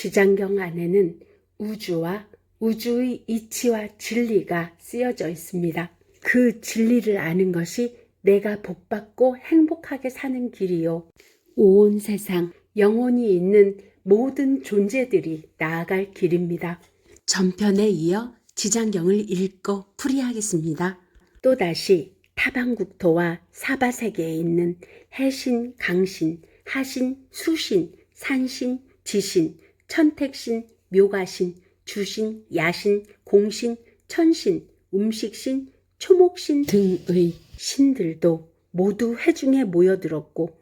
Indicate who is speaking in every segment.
Speaker 1: 지장경 안에는 우주와 우주의 이치와 진리가 쓰여져 있습니다. 그 진리를 아는 것이 내가 복받고 행복하게 사는 길이요. 온 세상 영혼이 있는 모든 존재들이 나아갈 길입니다. 전편에 이어 지장경을 읽고 풀이하겠습니다. 또다시 타방국토와 사바세계에 있는 해신, 강신, 하신, 수신, 산신, 지신, 천택신, 묘가신, 주신, 야신, 공신, 천신, 음식신, 초목신 등의 신들도 모두 회중에 모여들었고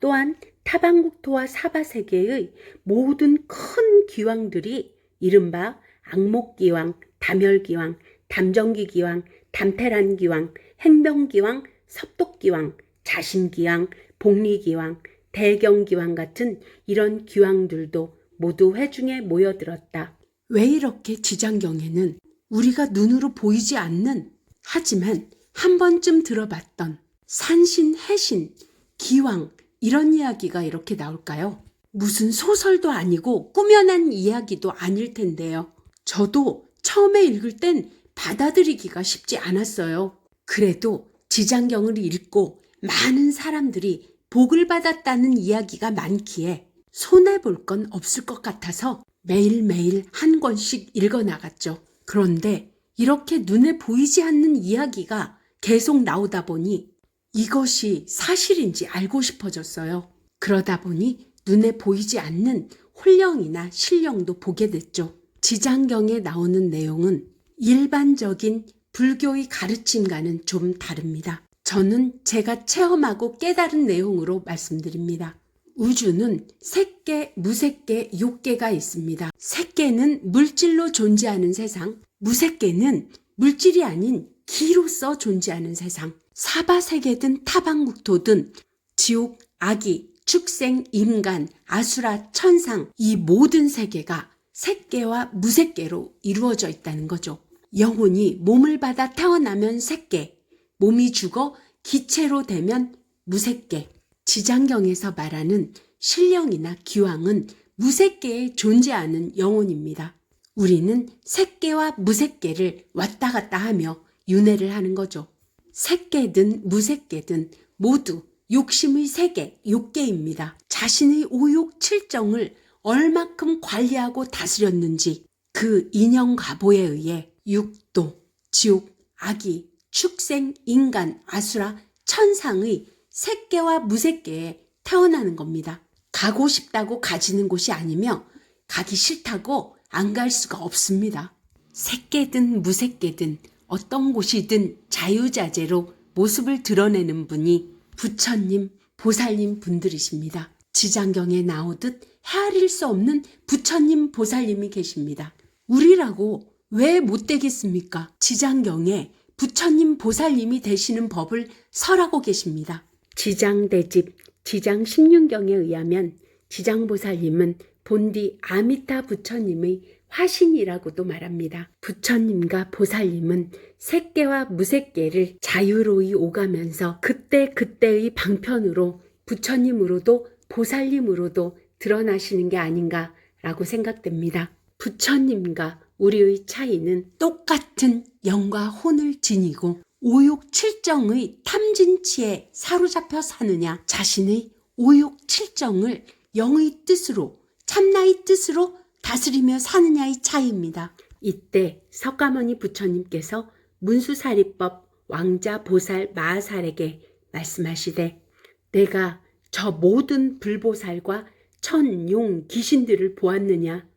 Speaker 1: 또한 타방국토와 사바세계의 모든 큰 기왕들이 이른바 악목기왕, 담열기왕, 담정기기왕, 담태란기왕, 행병기왕, 섭독기왕, 자신기왕, 복리기왕, 대경기왕 같은 이런 기왕들도 모두 회중에 모여들었다. 왜 이렇게 지장경에는 우리가 눈으로 보이지 않는 하지만 한 번쯤 들어봤던 산신, 해신, 기왕 이런 이야기가 이렇게 나올까요? 무슨 소설도 아니고 꾸며낸 이야기도 아닐 텐데요. 저도 처음에 읽을 땐 받아들이기가 쉽지 않았어요. 그래도 지장경을 읽고 많은 사람들이 복을 받았다는 이야기가 많기에 손해볼 건 없을 것 같아서 매일매일 한 권씩 읽어 나갔죠. 그런데 이렇게 눈에 보이지 않는 이야기가 계속 나오다 보니 이것이 사실인지 알고 싶어졌어요. 그러다 보니 눈에 보이지 않는 홀령이나 신령도 보게 됐죠. 지장경에 나오는 내용은 일반적인 불교의 가르침과는 좀 다릅니다. 저는 제가 체험하고 깨달은 내용으로 말씀드립니다. 우주는 색계, 무색계, 욕계가 있습니다. 색계는 물질로 존재하는 세상, 무색계는 물질이 아닌 기로서 존재하는 세상, 사바세계든 타방국토든 지옥, 아기, 축생, 임간, 아수라, 천상 이 모든 세계가 색계와 무색계로 이루어져 있다는 거죠. 영혼이 몸을 받아 태어나면 색계, 몸이 죽어 기체로 되면 무색계. 지장경에서 말하는 신령이나 기왕은 무색계에 존재하는 영혼입니다. 우리는 색계와 무색계를 왔다 갔다 하며 윤회를 하는 거죠. 색계든 무색계든 모두 욕심의 세계, 욕계입니다. 자신의 오욕 칠정을 얼마큼 관리하고 다스렸는지 그 인형 가보에 의해 육도, 지옥, 아기, 축생, 인간, 아수라, 천상의 색계와 무색계에 태어나는 겁니다. 가고 싶다고 가지는 곳이 아니며 가기 싫다고 안 갈 수가 없습니다. 색계든 무색계든 어떤 곳이든 자유자재로 모습을 드러내는 분이 부처님, 보살님 분들이십니다. 지장경에 나오듯 헤아릴 수 없는 부처님, 보살님이 계십니다. 우리라고 왜 못 되겠습니까? 지장경에 부처님, 보살님이 되시는 법을 설하고 계십니다. 지장대집, 지장 16경에 의하면 지장보살님은 본디 아미타 부처님의 화신이라고도 말합니다. 부처님과 보살님은 색계와 무색계를 자유로이 오가면서 그때그때의 방편으로 부처님으로도 보살님으로도 드러나시는 게 아닌가라고 생각됩니다. 부처님과 우리의 차이는 똑같은 영과 혼을 지니고 오욕 칠정의 탐진치에 사로잡혀 사느냐 자신의 오욕 칠정을 영의 뜻으로 참나의 뜻으로 다스리며 사느냐의 차이입니다. 이때 석가모니 부처님께서 문수사리법 왕자 보살 마하살에게 말씀하시되 내가 저 모든 불보살과 천, 용, 귀신들을 보았느냐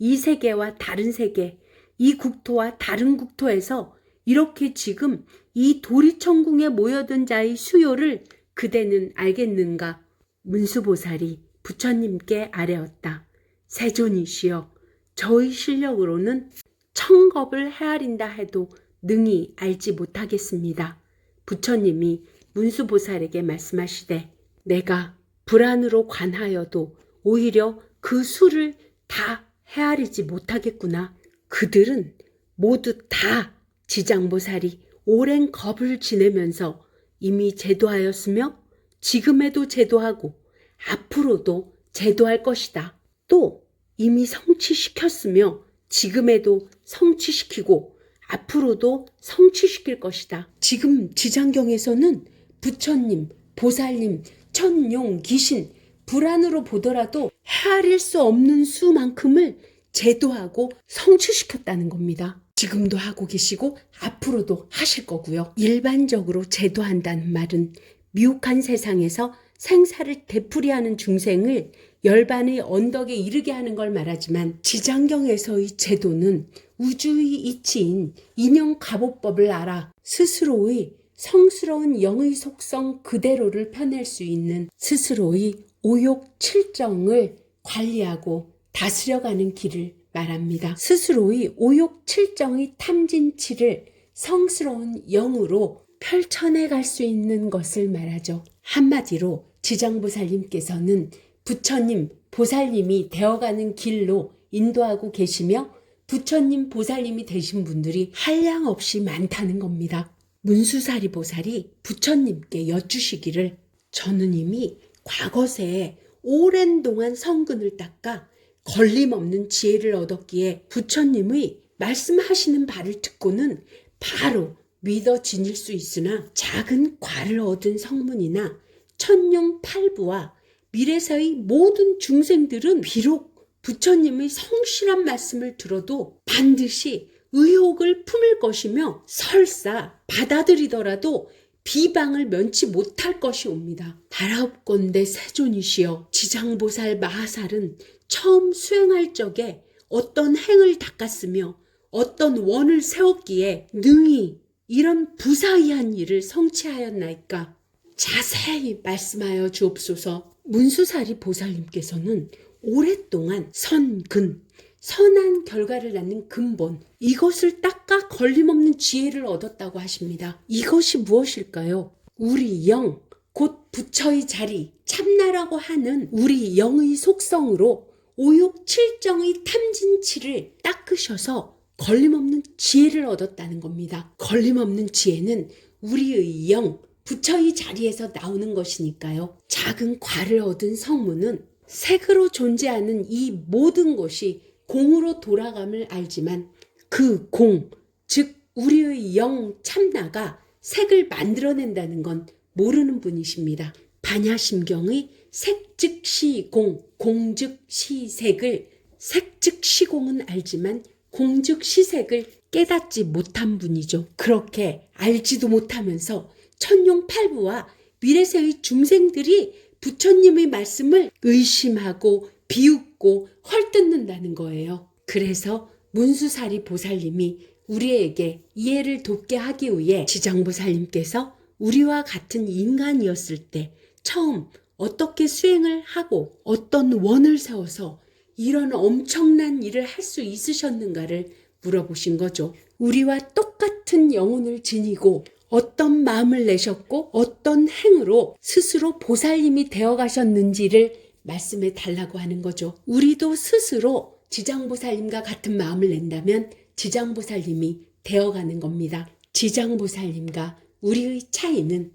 Speaker 1: 이 세계와 다른 세계 이 국토와 다른 국토에서 이렇게 지금 이 도리천궁에 모여든 자의 수요를 그대는 알겠는가? 문수보살이 부처님께 아뢰었다. 세존이시여, 저의 실력으로는 청겁을 헤아린다 해도 능히 알지 못하겠습니다. 부처님이 문수보살에게 말씀하시되 내가 불안으로 관하여도 오히려 그 수를 다 헤아리지 못하겠구나. 그들은 모두 다 지장보살이 오랜 겁을 지내면서 이미 제도하였으며 지금에도 제도하고 앞으로도 제도할 것이다. 또 이미 성취시켰으며 지금에도 성취시키고 앞으로도 성취시킬 것이다. 지금 지장경에서는 부처님, 보살님, 천룡, 귀신, 불안으로 보더라도 헤아릴 수 없는 수만큼을 제도하고 성취시켰다는 겁니다. 지금도 하고 계시고 앞으로도 하실 거고요. 일반적으로 제도한다는 말은 미혹한 세상에서 생사를 되풀이하는 중생을 열반의 언덕에 이르게 하는 걸 말하지만 지장경에서의 제도는 우주의 이치인 인형 갑오법을 알아 스스로의 성스러운 영의 속성 그대로를 펴낼 수 있는 스스로의 오욕 칠정을 관리하고 다스려가는 길을 말합니다. 스스로의 오욕 칠정의 탐진치를 성스러운 영으로 펼쳐내 갈 수 있는 것을 말하죠. 한마디로 지장보살님께서는 부처님, 보살님이 되어가는 길로 인도하고 계시며 부처님, 보살님이 되신 분들이 한량없이 많다는 겁니다. 문수사리 보살이 부처님께 여쭈시기를 저는 이미 과거세에 오랜 동안 성근을 닦아 걸림없는 지혜를 얻었기에 부처님의 말씀하시는 바를 듣고는 바로 믿어 지닐 수 있으나 작은 과를 얻은 성문이나 천룡 팔부와 미래사의 모든 중생들은 비록 부처님의 성실한 말씀을 들어도 반드시 의혹을 품을 것이며 설사 받아들이더라도 비방을 면치 못할 것이 옵니다. 달아옵건대 세존이시여 지장보살 마하살은 처음 수행할 적에 어떤 행을 닦았으며 어떤 원을 세웠기에 능히 이런 부사이한 일을 성취하였나이까 자세히 말씀하여 주옵소서 문수사리 보살님께서는 오랫동안 선근 선한 결과를 낳는 근본 이것을 닦아 걸림없는 지혜를 얻었다고 하십니다. 이것이 무엇일까요? 우리 영, 곧 부처의 자리, 참나라고 하는 우리 영의 속성으로 오욕 칠정의 탐진치를 닦으셔서 걸림없는 지혜를 얻었다는 겁니다. 걸림없는 지혜는 우리의 영, 부처의 자리에서 나오는 것이니까요. 작은 과를 얻은 성문은 색으로 존재하는 이 모든 것이 공으로 돌아감을 알지만 그 공, 즉 우리의 영 참나가 색을 만들어낸다는 건 모르는 분이십니다. 반야심경의 색즉 시공, 공즉 시색을 색즉 시공은 알지만 공즉 시색을 깨닫지 못한 분이죠. 그렇게 알지도 못하면서 천룡팔부와 미래세의 중생들이 부처님의 말씀을 의심하고 비웃고 헐뜯는다는 거예요. 그래서 문수사리 보살님이 우리에게 이해를 돕게 하기 위해 지장보살님께서 우리와 같은 인간이었을 때 처음 어떻게 수행을 하고 어떤 원을 세워서 이런 엄청난 일을 할 수 있으셨는가를 물어보신 거죠. 우리와 똑같은 영혼을 지니고 어떤 마음을 내셨고 어떤 행으로 스스로 보살님이 되어 가셨는지를 말씀해 달라고 하는 거죠. 우리도 스스로 지장보살님과 같은 마음을 낸다면 지장보살님이 되어가는 겁니다. 지장보살님과 우리의 차이는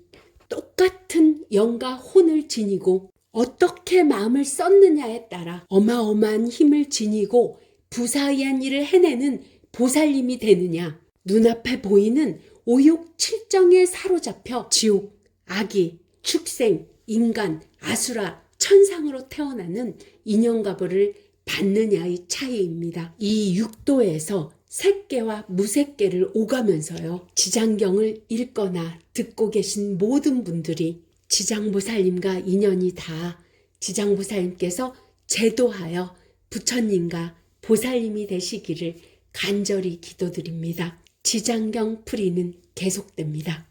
Speaker 1: 똑같은 영과 혼을 지니고 어떻게 마음을 썼느냐에 따라 어마어마한 힘을 지니고 부사의한 일을 해내는 보살님이 되느냐 눈앞에 보이는 오욕 칠정에 사로잡혀 지옥, 악이, 축생, 인간, 아수라, 천상으로 태어나는 인연가보를 받느냐의 차이입니다. 이 육도에서 색계와 무색계를 오가면서요. 지장경을 읽거나 듣고 계신 모든 분들이 지장보살님과 인연이 다 지장보살님께서 제도하여 부처님과 보살님이 되시기를 간절히 기도드립니다. 지장경 풀이는 계속됩니다.